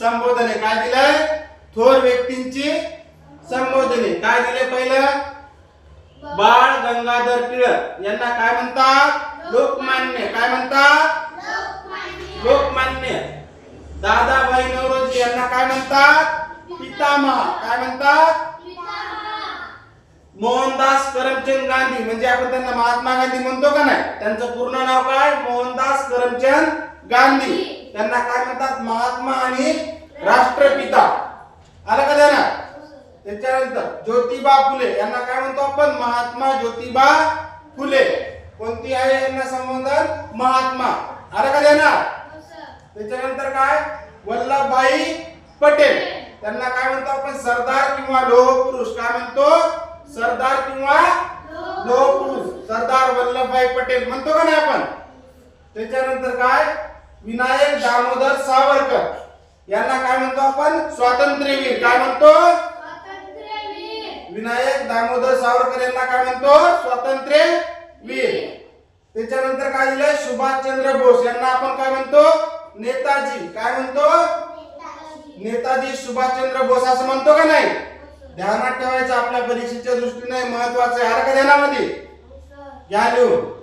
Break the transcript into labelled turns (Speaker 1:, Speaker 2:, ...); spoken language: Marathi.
Speaker 1: संबोधने. काय दिलंय? थोर व्यक्तींची संबोधने. काय दिले पहिलं? बाळ गंगाधर टिळक. यांना काय म्हणतात? लोकमान्य. काय म्हणतात? लोकमान्य. दादाभाई नवरोजी यांना काय म्हणतात? पितामह. काय म्हणतात? मोहनदास करमचंद गांधी. म्हणजे आपण त्यांना महात्मा गांधी म्हणतो का नाही? त्यांचं पूर्ण नाव काय? मोहनदास करमचंद गांधी. त्यांना काय म्हणतात? महात्मा आणि राष्ट्रपिता. आला का ध्यानात त्याच्यानंतर ज्योतिबा फुले. यांना काय म्हणतो आपण? महात्मा ज्योतिबा फुले. कोणती आहे यांना संबोधन? महात्मा. आला का ध्यानात त्याच्यानंतर काय? वल्लभभाई पटेल. त्यांना काय म्हणतो आपण? सरदार किंवा लोहपुरुष. काय म्हणतो? सरदार किंवा लोहपुरुष. सरदार वल्लभभाई पटेल. म्हणतो का नाही आपण? त्याच्यानंतर काय? विनायक दामोदर सावरकर. यांना काय म्हणतो आपण? स्वातंत्र्यवीर. काय म्हणतो? विनायक दामोदर सावरकर यांना काय म्हणतो? स्वातंत्र्य वीर त्याच्यानंतर काय दिलंय? सुभाषचंद्र बोस. यांना आपण काय म्हणतो? नेताजी. काय म्हणतो? नेताजी सुभाषचंद्र बोस. असं म्हणतो का नाही? ध्यानात ठेवायचं आपल्या परीक्षेच्या दृष्टीने महत्वाचं आहे. का ध्यानामध्ये घ्या लिहून.